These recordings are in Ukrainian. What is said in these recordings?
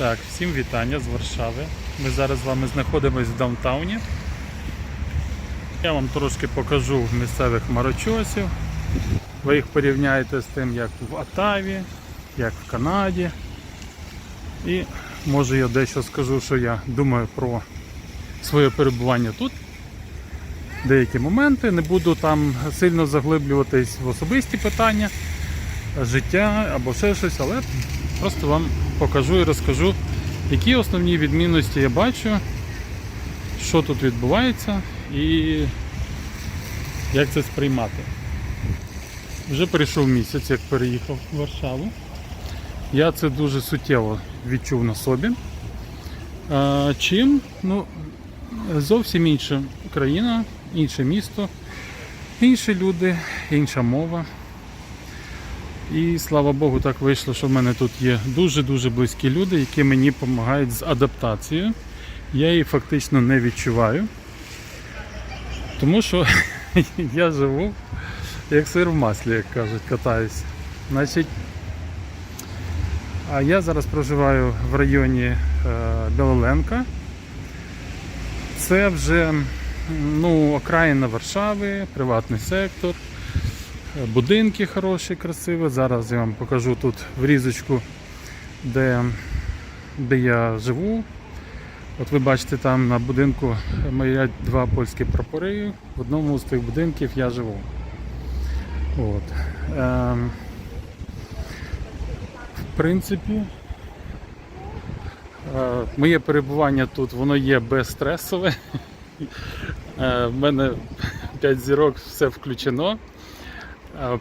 Так, всім вітання з Варшави. Ми зараз з вами знаходимося в даунтауні. Я вам трошки покажу місцевих марочосів. Ви їх порівняєте з тим, як в Атаві, як в Канаді. І може я дещо скажу, що я думаю про своє перебування тут. Деякі моменти. Не буду там сильно заглиблюватись в особисті питання, життя або ще щось, але просто вам покажу і розкажу, які основні відмінності я бачу, що тут відбувається і як це сприймати. Вже прийшов місяць, як переїхав в Варшаву. Я це дуже суттєво відчув на собі. Чим? Ну, зовсім інша країна, інше місто, інші люди, інша мова. І слава Богу, так вийшло, що в мене тут є дуже-дуже близькі люди, які мені допомагають з адаптацією. Я її фактично не відчуваю. Тому що я живу як сир в маслі, як кажуть, катаюся. Значить, а я зараз проживаю в районі е, Білоленка. Це вже ну, окраїна Варшави, приватний сектор, будинки хороші, красиві. Зараз я вам покажу тут врізочку, де, де я живу. От ви бачите, там на будинку мають два польські прапори. В одному з тих будинків я живу. От. Ем, в принципі, е, моє перебування тут воно є безстресове. Е, В мене 5 зірок все включено,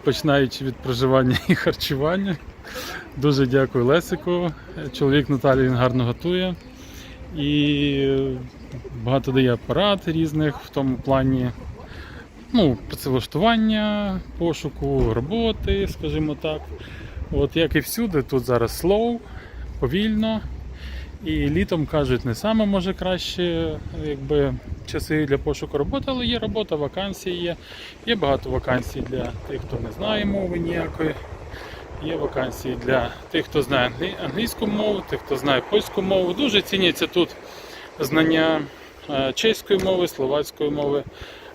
починаючи від проживання і харчування. Дуже дякую Лесику. Чоловік Наталі він гарно готує. І багато дає порад різних в тому плані ну, працевлаштування, пошуку роботи, скажімо так. От як і всюди, тут зараз slow, повільно. І літом кажуть, не саме може краще якби, часи для пошуку роботи, але є робота, вакансії є. Є багато вакансій для тих, хто не знає мови ніякої. Є вакансії для тих, хто знає англійську мову, тих, хто знає польську мову. Дуже ціняться тут знання е, чеської мови, словацької мови,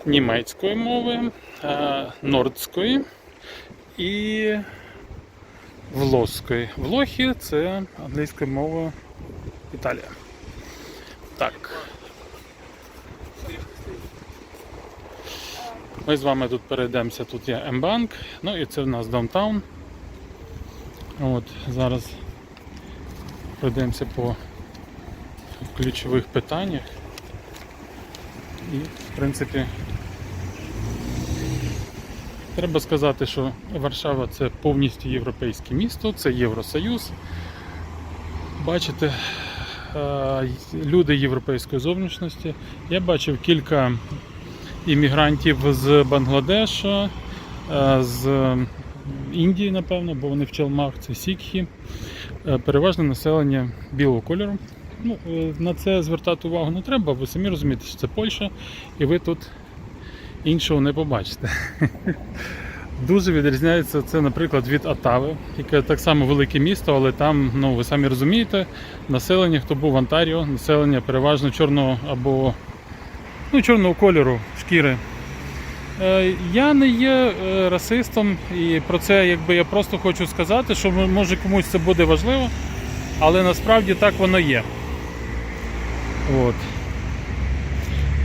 німецької мови, е, нордської і влоської. Влохи це англійська мова Італія. Так. Ми з вами тут перейдемося, тут є М-банк, ну і це в нас даунтаун. От, зараз пройдемося по ключових питаннях. І, в принципі, треба сказати, що Варшава це повністю європейське місто, це Євросоюз. Бачите, люди європейської зовнішності. Я бачив кілька іммігрантів з Бангладеша, е, з Індії, напевно, бо вони в Челмах, це Сікхі. Е, Переважне населення білого кольору. Ну, е, на це звертати увагу не треба, ви самі розумієте, що це Польща, і ви тут іншого не побачите. Дуже відрізняється це, наприклад, від Атави, яке так само велике місто, але там, ну ви самі розумієте, населення, хто був в Онтаріо, населення переважно чорного або ну, чорного кольору шкіри. Е, Я не є е, расистом, і про це якби я просто хочу сказати, що може комусь це буде важливо, але насправді так воно є. От.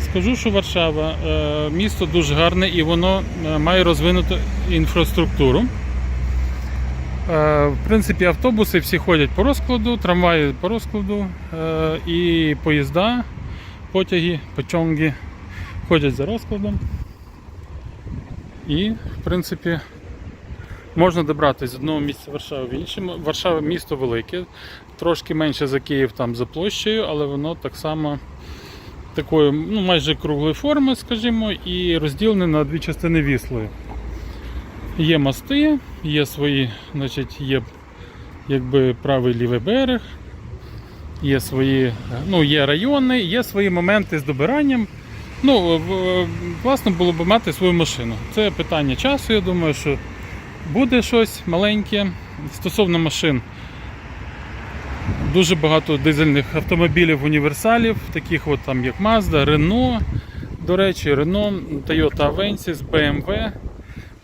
Скажу, що Варшава е, місто дуже гарне і воно е, має розвинуту інфраструктуру. Е, В принципі, автобуси всі ходять по розкладу, трамваї по розкладу, і поїзда, потяги, потяги ходять за розкладом. І, в принципі, можна добратися з одного місця Варшави в інше. Варшава місто велике, трошки менше за Київ там за площею, але воно так само такої ну, майже круглої форми, скажімо, і розділене на дві частини віслою. Є мости, є свої, значить, є якби правий лівий берег, є свої, ну, є райони, є свої моменти з добиранням. Ну, класно було б мати свою машину. Це питання часу, я думаю, що буде щось маленьке. Стосовно машин, Дуже багато дизельних автомобілів універсалів, таких от там як Mazda, Renault, до речі, Renault, Toyota Avensis, BMW.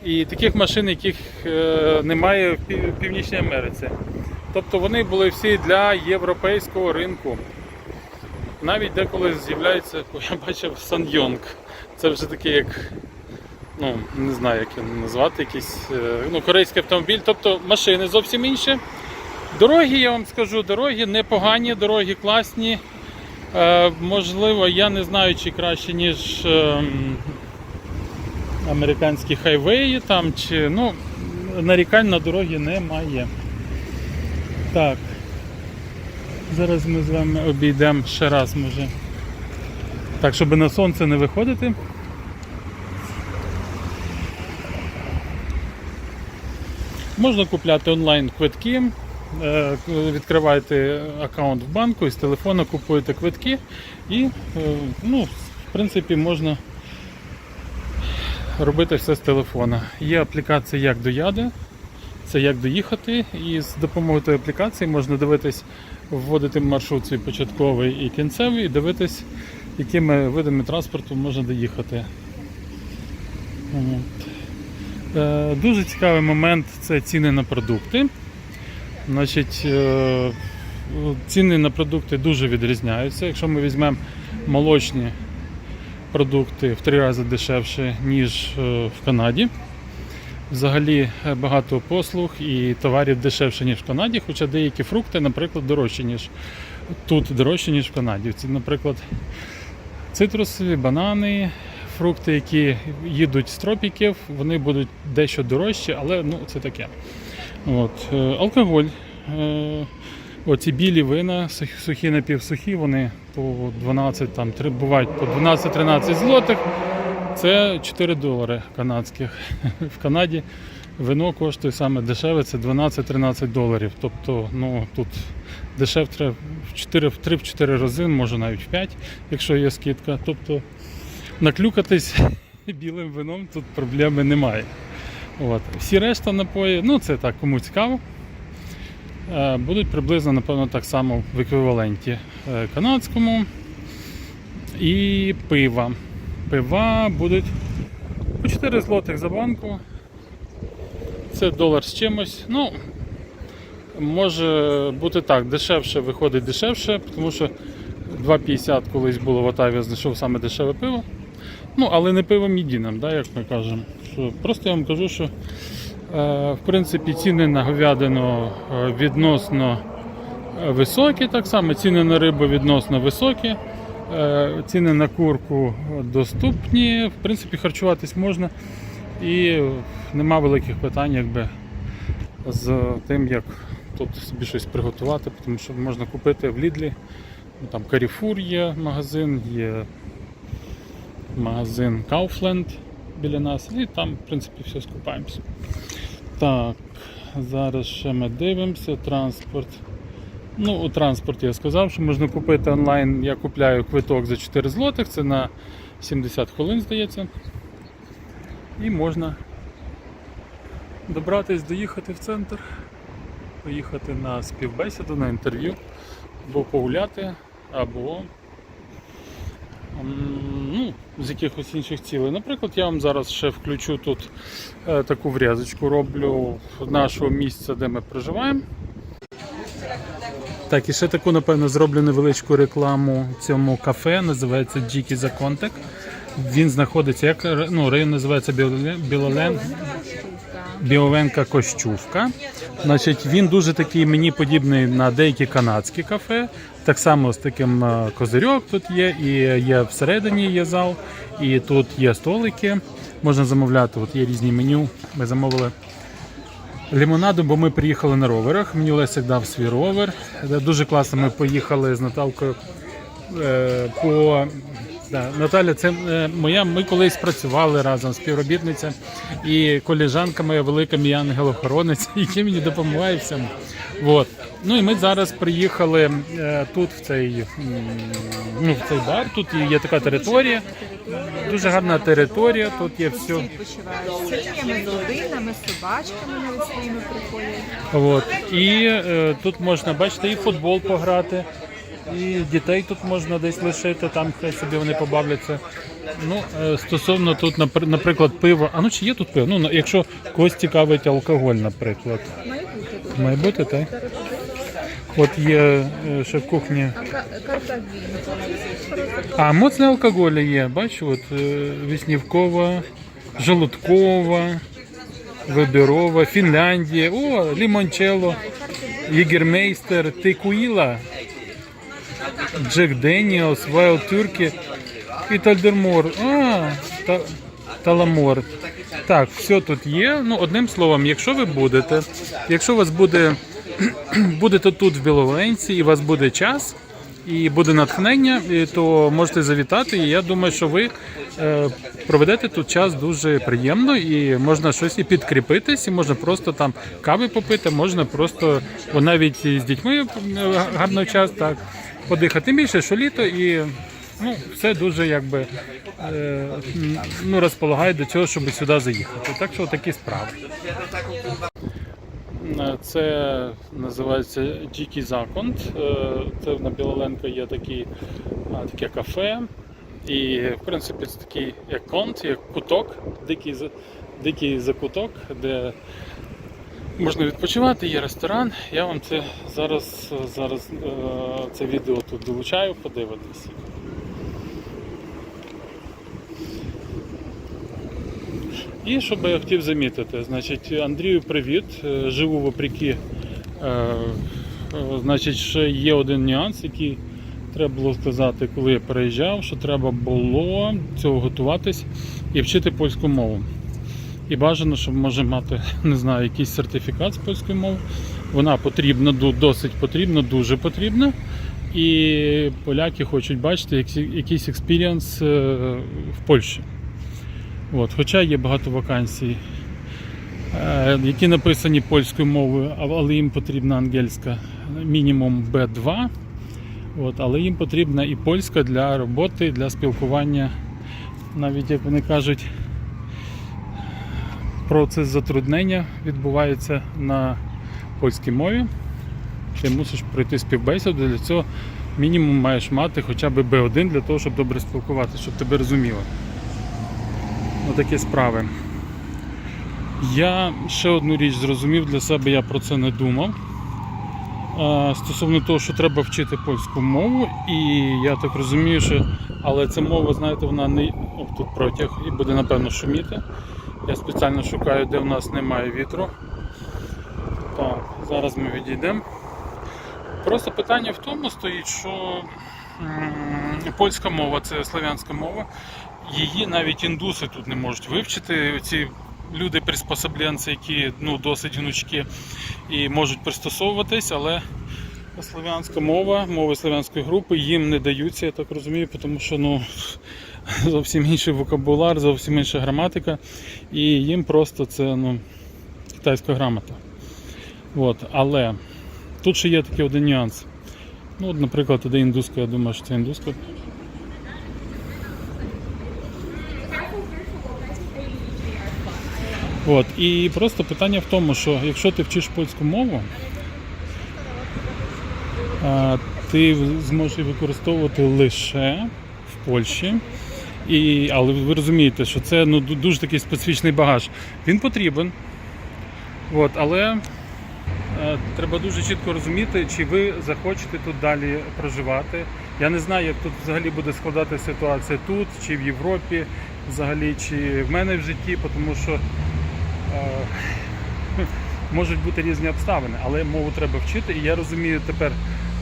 І таких машин, яких е, немає в Північній Америці. Тобто вони були всі для європейського ринку. Навіть деколи з'являється, я бачив Санйонг. Це вже такий як, ну, не знаю, як його назвати, якийсь е, ну, корейський автомобіль. Тобто машини зовсім інші. Дороги, я вам скажу, дороги непогані, дороги класні. Е, можливо, я не знаю, чи краще, ніж ем, американські хайвеї там, чи ну, нарікань на дороги немає. Так. Зараз ми з вами обійдемо ще раз, може. Так, щоб на сонце не виходити. Можна купляти онлайн квитки. Е, Відкриваєте аккаунт в банку і з телефона купуєте квитки і е, ну, в принципі можна робити все з телефона. Є аплікація як до Яди, це як доїхати, і з допомогою тої аплікації можна дивитись, вводити маршрут свій початковий і кінцевий, і дивитись, якими видами транспорту можна доїхати. Е, Дуже цікавий момент це ціни на продукти. Значить, е, ціни на продукти дуже відрізняються. Якщо ми візьмемо молочні продукти в три рази дешевше, ніж е, в Канаді. Взагалі е, багато послуг і товарів дешевше, ніж в Канаді, хоча деякі фрукти, наприклад, дорожчі, ніж тут дорожчі, ніж в Канаді. Це, наприклад, цитрусові, банани, фрукти, які їдуть з тропіків, вони будуть дещо дорожчі, але ну, це таке. От. е, Алкоголь. е, Оці білі вина, сух- сухі напівсухі, вони по 12, там, бувають по 12-13 злотих. Це 4 долари канадських. В Канаді вино коштує саме дешеве, це 12-13 доларів. Тобто ну, тут дешевше в 4, в 3-4 рази, може навіть в 5, якщо є скидка. Тобто наклюкатись білим вином тут проблеми немає. От. Всі решта напої, ну це так, кому цікаво. е, Будуть приблизно, напевно, так само в еквіваленті е, канадському. І пива. Пива будуть по 4 злотих за банку. Це долар з чимось. Ну, може бути так, дешевше виходить дешевше, тому що 2,50 колись було в Отаві, знайшов саме дешеве пиво. Ну, але не пивом єдиним, да, як ми кажемо. Що, просто я вам кажу, що е, в принципі ціни на говядину е, відносно е, високі, так само ціни на рибу відносно високі. Ціни на курку доступні, в принципі, харчуватись можна і нема великих питань якби, з тим, як тут собі щось приготувати, тому що можна купити в Лідлі. Ну, Там Carrefour є магазин, є магазин Kaufland біля нас, і там, в принципі, все скупаємося. Так, зараз ще ми дивимося. Транспорт. Ну, у транспорті я сказав, що можна купити онлайн. Я купляю квиток за 4 злотих, це на 70 хвилин, здається. І можна добратись, доїхати в центр, поїхати на співбесіду, на інтерв'ю, або погуляти, або ну, з якихось інших цілей. Наприклад, я вам зараз ще включу тут е, таку врізочку, роблю нашого місця, де ми проживаємо. Так, і ще таку, напевно, зроблю невеличку рекламу цьому кафе, називається Джікі за Контек. Він знаходиться, як ну, район називається Білолен, Білолен, Кощувка. Значить, він дуже такий мені подібний на деякі канадські кафе. Так само з таким е, козирьок тут є, і є всередині є зал, і тут є столики. Можна замовляти, от є різні меню. Ми замовили лимонаду, бо ми приїхали на роверах. Мені Лесик дав свій ровер. Е, Дуже класно ми поїхали з Наталкою е, по Да. Наталя, це е, моя. Ми колись працювали разом співробітниця і коліжанка моя велика мій ангел-охоронець, який мені допомагає всьому. От. Ну і ми зараз приїхали е, тут, в цей, ну, в цей бар. Тут є така територія, дуже гарна територія. Тут є все. родинами, з собачками навіть своїми приходять. От. І е, тут можна, бачите, і футбол пограти, і дітей тут можна десь лишити, там хай собі вони побавляться. Ну, е, стосовно тут, напр- наприклад, пиво. А ну чи є тут пиво? Ну, якщо когось цікавить алкоголь, наприклад. Має бути так? От є е, ще в кухні. А моцне алкоголь є, бачу, от е, Віснівкова, Желудкова, Вибірова, Фінляндія, о, Лімончелло, Єгермейстер, Текуїла, Джек Деніелс, Вайл Тюркі і Тальдермор. А, та, Таламор. Так, все тут є. Ну, одним словом, якщо ви будете, якщо у вас буде, будете тут в Біловенці і у вас буде час, і буде натхнення, то можете завітати. І я думаю, що ви е, проведете тут час дуже приємно, і можна щось і підкріпитись, і можна просто там кави попити, можна просто навіть з дітьми е, гарно час так подихати. Тим більше, що літо і. Ну, все дуже якби е, ну, розполагає до цього, щоб сюди заїхати. Так що такі справи. Е, Це називається Дикий Законт. Е, Це на Білоленко є такий, а, таке кафе. І в принципі це такий як конт, як куток, дикий, дикий закуток, де можна відпочивати, є ресторан. Я вам це зараз, зараз е, це відео тут долучаю, подивитись. І що би я хотів замітити, значить, Андрію, привіт. Е, Живу вопреки. Е, Значить, ще є один нюанс, який треба було сказати, коли я переїжджав, що треба було цього готуватись і вчити польську мову. І бажано, щоб може мати, не знаю, якийсь сертифікат з польської мови. Вона потрібна, досить потрібна, дуже потрібна. І поляки хочуть бачити якийсь експірієнс е, в Польщі. От, хоча є багато вакансій, е, які написані польською мовою, але їм потрібна ангельська мінімум B2. От, але їм потрібна і польська для роботи, для спілкування. Навіть як вони кажуть, процес затруднення відбувається на польській мові. Ти мусиш пройти співбесіду, для цього мінімум маєш мати хоча б B1 для того, щоб добре спілкуватися, щоб тебе розуміли. Отакі справи. Я ще одну річ зрозумів для себе, я про це не думав. Стосовно того, що треба вчити польську мову, і я так розумію, що але ця мова, знаєте, вона не О, тут протяг і буде напевно шуміти. Я спеціально шукаю, де в нас немає вітру. Так, зараз ми відійдемо. Просто питання в тому стоїть, що польська мова це славянська мова. Її навіть індуси тут не можуть вивчити. Ці люди приспособленці, які ну, досить гнучки і можуть пристосовуватись, але славянська мова, мови славянської групи їм не даються, я так розумію, тому що ну, зовсім інший вокабуляр, зовсім інша граматика, і їм просто це ну, китайська грамота. От, але тут ще є такий один нюанс. Ну, от, наприклад, іде індуська, я думаю, що це індуська. От, і просто питання в тому, що якщо ти вчиш польську мову, ти зможеш використовувати лише в Польщі. І, але ви розумієте, що це ну, дуже такий специфічний багаж. Він потрібен. От, але е, треба дуже чітко розуміти, чи ви захочете тут далі проживати. Я не знаю, як тут взагалі буде складати ситуація тут, чи в Європі, взагалі, чи в мене в житті, тому що е, можуть бути різні обставини, але мову треба вчити. І я розумію тепер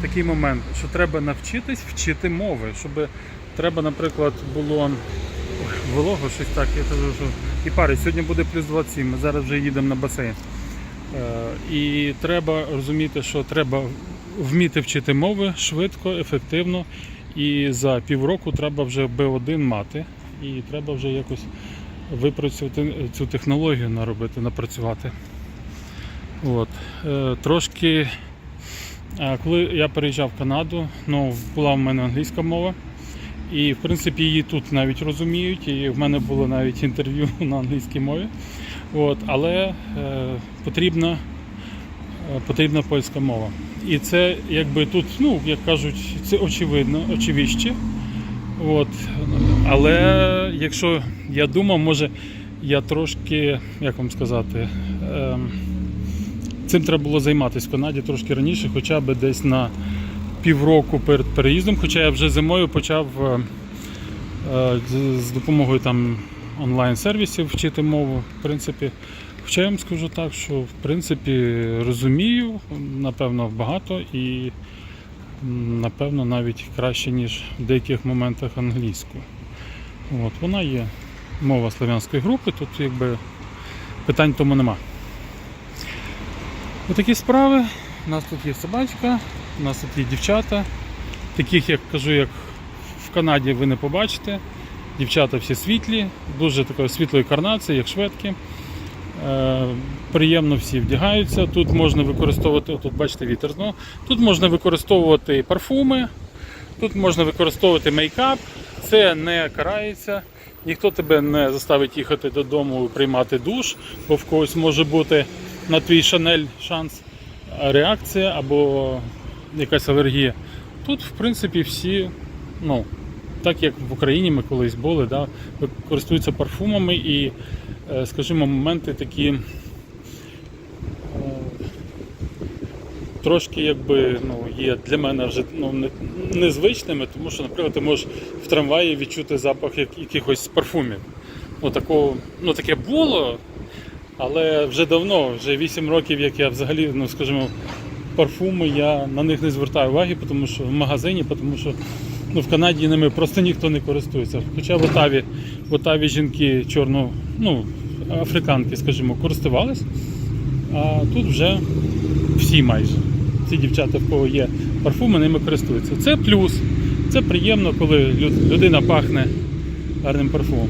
такий момент, що треба навчитись вчити мови, щоб треба, наприклад, було волого щось так, я кажу, що і пари. Сьогодні буде плюс 27, ми зараз вже їдемо на басейн. Е, І треба розуміти, що треба вміти вчити мови швидко, ефективно І за півроку треба вже B1 мати, і треба вже якось випрацювати цю технологію наробити, напрацювати. От. Е, трошки, коли я переїжджав в Канаду, ну, була в мене англійська мова. І в принципі її тут навіть розуміють, і в мене було навіть інтерв'ю на англійській мові. От, але е, потрібна, е, потрібна польська мова. І це якби тут, ну, як кажуть, це очевидно, очевидще. От. Але якщо я думав, може я трошки, як вам сказати, ем, цим треба було займатися в Канаді трошки раніше, хоча б десь на півроку перед переїздом, хоча я вже зимою почав е, е, з- допомогою там онлайн-сервісів вчити мову. В принципі, хоча я вам скажу так, що в принципі розумію, напевно, багато і напевно навіть краще, ніж в деяких моментах англійську. От, вона є мова славянської групи, тут якби питань тому нема. Отакі справи. У нас тут є собачка, у нас тут є дівчата. Таких, як кажу, як в Канаді ви не побачите. Дівчата всі світлі, дуже такої світлої карнації, як шведки. Е, приємно всі вдягаються. Тут можна використовувати, тут бачите вітер знову. Тут можна використовувати парфуми, тут можна використовувати мейкап. Це не карається. Ніхто тебе не заставить їхати додому приймати душ, бо в когось може бути на твій шанель шанс е, реакція або якась алергія. Тут, в принципі, всі, ну, так як в Україні ми колись були, да, користуються парфумами і, е, скажімо, моменти такі е, трошки якби ну, є для мене вже ну, незвичними, тому що, наприклад, ти можеш в трамваї відчути запах якихось парфумів. Такого, ну, таке було, але вже давно, вже 8 років, як я взагалі, ну скажімо, парфуми, я на них не звертаю уваги, тому що в магазині, тому що ну, в Канаді ними просто ніхто не користується. Хоча в Отаві, в Отаві жінки чорно, ну, африканки, скажімо, користувались, а тут вже всі майже. Ці дівчата, в кого є парфуми, ними користуються. Це плюс. Це приємно, коли людина пахне гарним парфумом.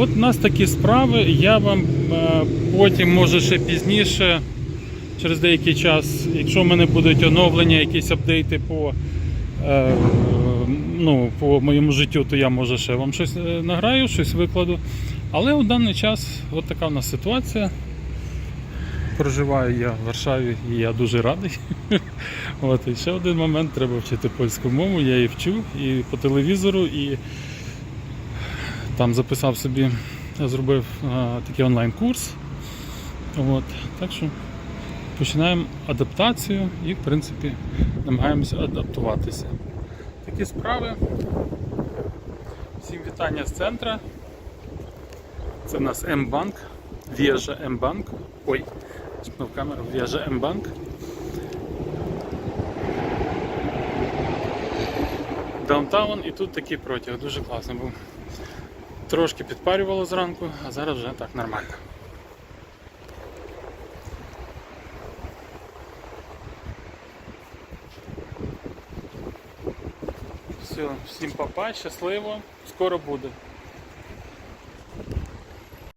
От у нас такі справи. Я вам е, потім, може ще пізніше, через деякий час, якщо в мене будуть оновлення, якісь апдейти по, е, ну, по моєму життю, то я може ще вам щось е, награю, щось викладу. Але у даний час от така в нас ситуація. Проживаю я в Варшаві і я дуже радий. От, і ще один момент, треба вчити польську мову, я її вчу і по телевізору, і там записав собі, зробив а, такий онлайн-курс. От, так що починаємо адаптацію і, в принципі, намагаємося адаптуватися. Такі справи. Всім вітання з центра. Це в нас М-банк, Вєжа М-банк. Ой, чіпнув камеру, Вєжа М-банк. Даунтаун і тут такий протяг, дуже класний був. Трошки підпарювало зранку, а зараз вже так нормально. Все, всім папа, щасливо, скоро буде.